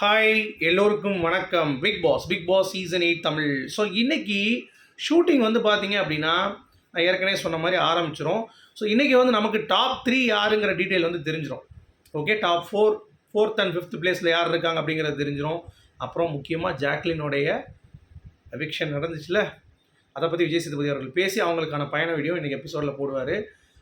Hi எல்லோருக்கும் வணக்கம். Bigg Boss Bigg Boss season eight Tamil. So இன்னைக்கு ஷூட்டிங் வந்து பார்த்தீங்க அப்படின்னா நான் ஏற்கனவே சொன்ன மாதிரி ஆரம்பிச்சிரும். ஸோ இன்றைக்கி வந்து நமக்கு டாப் த்ரீ யாருங்கிற டீட்டெயில் வந்து தெரிஞ்சிடும் okay top four fourth and fifth பிளேஸில் யார் இருக்காங்க அப்படிங்கிறது தெரிஞ்சிடும் அப்புறம் முக்கியமாக ஜாக்லினுடைய எவிக்ஷன் நடந்துச்சுல. அதை பற்றி விஜய் சேதுபதி அவர்கள் பேசி அவங்களுக்கான பயண வீடியோ இன்றைக்கி எபிசோடில் போடுவார்.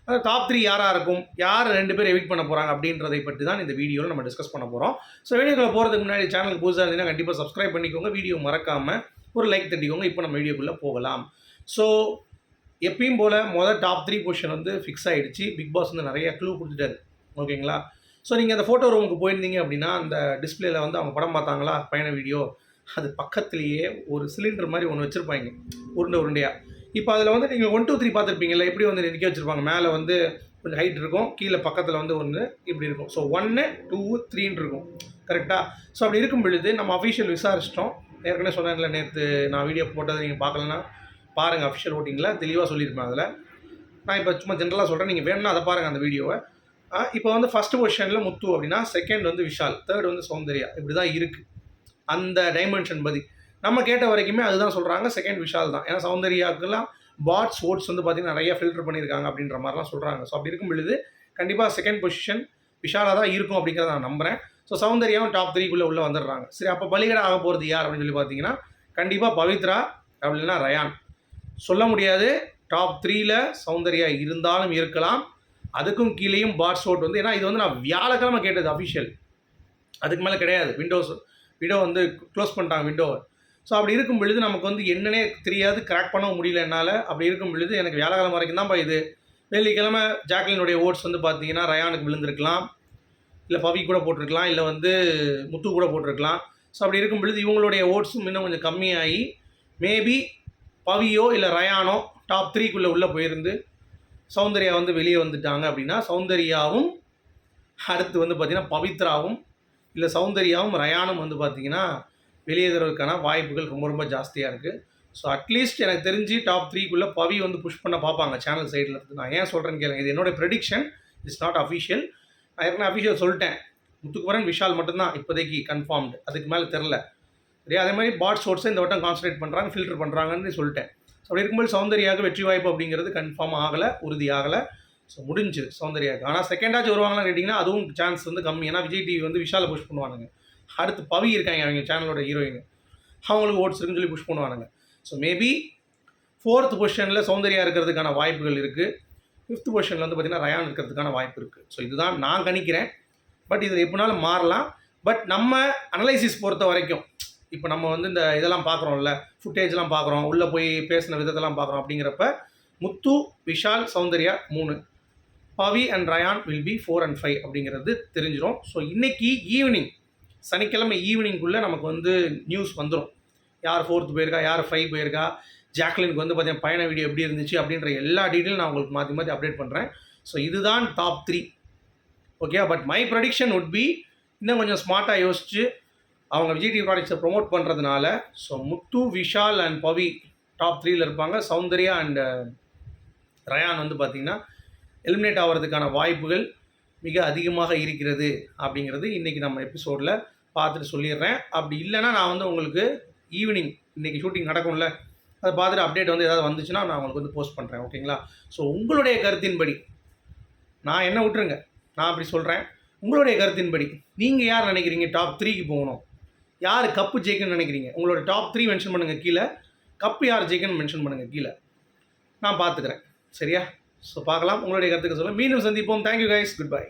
அந்த டாப் த்ரீ யாராக இருக்கும்? யார் ரெண்டு பேர் எவிக் பண்ண போகிறாங்க அப்படின்றதை பற்றி தான் இந்த வீடியோவில் நம்ம டிஸ்கஸ் பண்ண போகிறோம் ஸோ வீடியோக்குள்ள போகிறதுக்கு முன்னாடி சேனலுக்கு புதுசாக இருந்தீங்கன்னா கண்டிப்பாக சப்ஸ்கிரைப் பண்ணிக்கோங்க. வீடியோ மறக்காமல் ஒரு லைக் தட்டிக்கோங்க. இப்போ நம்ம வீடியோக்குள்ளே போகலாம். ஸோ எப்பயும் போல் மொதல் டாப் த்ரீ பொசிஷன் வந்து ஃபிக்ஸ் ஆகிடுச்சு பிக் பாஸ் வந்து நிறைய க்ளூ கொடுத்துட்டாரு. ஓகேங்களா ஸோ நீங்கள் அந்த ஃபோட்டோ ரூமுக்கு போயிருந்தீங்க அப்படின்னா அந்த டிஸ்பிளேல வந்து அவங்க படம் பார்த்தாங்களா? பயண வீடியோ அது பக்கத்துலேயே ஒரு சிலிண்டர் மாதிரி ஒன்று வச்சுருப்பாங்க. உருண்டை உருண்டையாக இப்போ அதில் வந்து நீங்கள் ஒன் டூ த்ரீ பார்த்துருப்பீங்கல்ல எப்படி வந்து நிற்க வச்சுருப்பாங்க? மேலே வந்து கொஞ்சம் ஹைட் இருக்கும் கீழே பக்கத்தில் வந்து ஒன்று இப்படி இருக்கும். ஸோ ஒன்று டூ த்ரீன்னு இருக்கும். கரெக்டாக ஸோ அப்படி இருக்கும் பொழுது நம்ம அஃபிஷியல் விசாரிச்சிட்டோம். ஏற்கனவே சொன்னேன்ல நேற்று நான் வீடியோ போட்டதை நீங்கள் பார்க்கலன்னா பாருங்கள் அஃபிஷியல் ஓட்டிங்கில் தெளிவாக சொல்லியிருப்பேன் அதில். நான் இப்போ சும்மா ஜென்ரலாக சொல்கிறேன் நீங்கள் வேணும்னா அதை பாருங்கள் அந்த வீடியோவை இப்போ வந்து ஃபஸ்ட் பொசிஷனில் முத்து அப்படின்னா செகண்ட் வந்து விஷால் தேர்ட் வந்து சௌந்தர்யா. இப்படி தான் இருக்குது அந்த டைமென்ஷன் பதி நம்ம கேட்ட வரைக்குமே அதுதான் சொல்கிறாங்க செகண்ட் விஷால் தான். ஏன்னா சௌந்தர்யாவுக்குலாம் பாட்ஸ் ஓட்ஸ் வந்து பார்த்திங்கன்னா நிறைய ஃபில்டர் பண்ணியிருக்காங்க அப்படின்ற மாதிரிலாம் சொல்கிறாங்க ஸோ அப்படி இருக்கும் பொழுது கண்டிப்பாக செகண்ட் பொசிஷன் விஷாலாக தான் இருக்கும் அப்படிங்கிறத நான் நம்புகிறேன் ஸோ சௌந்தர்யாவும் டாப் த்ரீக்குள்ளே உள்ளே வந்துடுறாங்க. சரி அப்போ பலிகடை ஆக போகிறது யார் அப்படின்னு சொல்லி பார்த்தீங்கன்னா கண்டிப்பாக பவித்ரா அப்படின்னா ரயான். சொல்ல முடியாது. டாப் த்ரீல சௌந்தர்யா இருந்தாலும் இருக்கலாம். அதுக்கும் கீழேயும் பாட் ஷோட் வந்து ஏன்னா இது வந்து நான் வியாழக்கிழமை கேட்டது அஃபிஷியல் அதுக்கு மேலே கிடையாது. விண்டோஸ் விண்டோ வந்து க்ளோஸ் பண்ணிட்டாங்க விண்டோவை ஸோ அப்படி இருக்கும் பொழுது நமக்கு வந்து என்னன்னே தெரியாது கிராக் பண்ண முடியல என்னால். அப்படி இருக்கும் பொழுது எனக்கு வியாழக்கிழமை வரைக்கும் தான்ப்பா இது. வெள்ளிக்கிழமை ஜாக்லினுடைய ஓட்ஸ் வந்து பார்த்தீங்கன்னா ரயானுக்கு விழுந்திருக்கலாம். இல்லை பவி கூட போட்டிருக்கலாம் இல்லை வந்து முத்து கூட போட்டிருக்கலாம். ஸோ அப்படி இருக்கும் பொழுது இவங்களுடைய ஓட்ஸும் இன்னும் கொஞ்சம் கம்மியாகி மேபி பவியோ இல்லை ரயானோ டாப் த்ரீக்குள்ளே உள்ளே போயிருந்து சௌந்தர்யா வந்து வெளியே வந்துட்டாங்க அப்படின்னா சௌந்தர்யாவும் அடுத்து வந்து பார்த்திங்கன்னா பவித்ராவும் இல்லை சௌந்தர்யாவும் ரயானும் வந்து பார்த்திங்கன்னா வெளியேறதுக்கான வாய்ப்புகள் ரொம்ப ரொம்ப ஜாஸ்தியாக இருக்குது ஸோ அட்லீஸ்ட் எனக்கு தெரிஞ்சு டாப் த்ரீக்குள்ளே பவி வந்து புஷ் பண்ண பார்ப்பாங்க சேனல் சைடில் இருந்து. நான் ஏன் சொல்கிறேன்னு கேளுங்க. இது என்னோட ப்ரெடிக்ஷன் இட்ஸ் நாட் அஃபிஷியல் நான் ஏற்கனவே அஃபிஷியல் சொல்லிட்டேன். முத்துக்குமரன் விஷால் மட்டும்தான் இப்போதைக்கு கன்ஃபார்ம்டு அதுக்கு மேலே தெரில சரியா? அதே மாதிரி பாட் ஷோட்ஸை இந்த வட்டம் கான்சன்ட்ரேட் பண்ணுறாங்க ஃபில்டர் பண்ணுறாங்கன்னு சொல்லிட்டேன். ஸோ அப்படி இருக்கும்போது சௌந்தர்யாவுக்கு வெற்றி வாய்ப்பு அப்படிங்கிறது கன்ஃபார்ம் ஆகலை உறுதி ஆகலை ஸோ முடிஞ்சு சௌந்தர்யாவுக்கு ஆனால் செகண்டாச்சும் வருவாங்களான்னு கேட்டிங்கன்னா அதுவும் சான்ஸ் வந்து கம்மி. ஏன்னா விஜய் டிவி வந்து விஷாலை புஷ் பண்ணுவானுங்க. அடுத்து பவி இருக்காங்க அவங்க சேனலோட ஹீரோயின் அவங்களுக்கு ஓட்ஸ் இருக்குன்னு சொல்லி புஷ் பண்ணுவானுங்க. ஸோ மேபி ஃபோர்த் பொசிஷனில் சௌந்தர்யா இருக்கிறதுக்கான வாய்ப்புகள் இருக்குது ஃபிஃப்த் பொசிஷனில் வந்து பார்த்திங்கன்னா ரயான் இருக்கிறதுக்கான வாய்ப்பு இருக்குது ஸோ இதுதான் நான் கணிக்கிறேன். பட் இது எப்படினாலும் மாறலாம். பட் நம்ம அனலைசிஸ் பொறுத்த வரைக்கும் இப்போ நம்ம வந்து இந்த இதெல்லாம் பார்க்குறோம்ல ஃபுட்டேஜ்லாம் பார்க்குறோம் உள்ளே போய் பேசின விதத்தெல்லாம் பார்க்குறோம் அப்படிங்கிறப்ப முத்து விஷால் சௌந்தர்யா மூணு. Pavi and Rayan will be four and five அப்படிங்கிறது தெரிஞ்சிடும் ஸோ இன்றைக்கி ஈவினிங் சனிக்கிழமை ஈவினிங்குள்ளே நமக்கு வந்து நியூஸ் வந்துடும் யார் ஃபோர்த்து போயிருக்கா யார் ஃபைவ் போயிருக்கா ஜாக்லினுக்கு வந்து பார்த்தீங்கன்னா பயண வீடியோ எப்படி இருந்துச்சு அப்படின்ற எல்லா டீட்டெயிலும் நான் உங்களுக்கு மாற்றி மாற்றி அப்டேட் பண்ணுறேன் ஸோ இதுதான் top three okay but my prediction would be இன்னும் கொஞ்சம் ஸ்மார்ட்டாக யோசிச்சு அவங்க விஜய் டிவி ப்ராடக்ட்ஸை ப்ரொமோட் பண்ணுறதுனால so Muthu Vishal and Pavi top த்ரீயில் இருப்பாங்க. சௌந்தர்யா அண்ட் ரயான் வந்து பார்த்திங்கன்னா எலிமினேட் ஆகிறதுக்கான வாய்ப்புகள். மிக அதிகமாக இருக்கிறது அப்படிங்கிறது இன்றைக்கி நம்ம எபிசோடில் பார்த்துட்டு சொல்லிடுறேன். அப்படி இல்லைன்னா நான் வந்து உங்களுக்கு ஈவினிங் இன்றைக்கி ஷூட்டிங் நடக்கும்ல அதை பார்த்துட்டு அப்டேட் வந்து ஏதாவது வந்துச்சுன்னா நான் உங்களுக்கு வந்து போஸ்ட் பண்ணுறேன் ஓகேங்களா ஸோ உங்களுடைய கருத்தின்படி நான் என்ன விட்டுருங்க? நான் அப்படி சொல்கிறேன் உங்களுடைய கருத்தின்படி நீங்கள் யார் நினைக்கிறீங்க டாப் த்ரீக்கு போகணும்? யார் கப்பு ஜெயிக்கணும்னு நினைக்கிறீங்க? உங்களோட டாப் த்ரீ மென்ஷன் பண்ணுங்கள் கீழே. கப்பு யார் ஜெயிக்கணும்னு மென்ஷன் பண்ணுங்கள் கீழே. நான் பார்த்துக்கிறேன். சரியா? ஸோ பார்க்கலாம். உங்களுடைய கருத்துக்கு சொல்ல மீண்டும் சந்திப்போம். Thank you guys good bye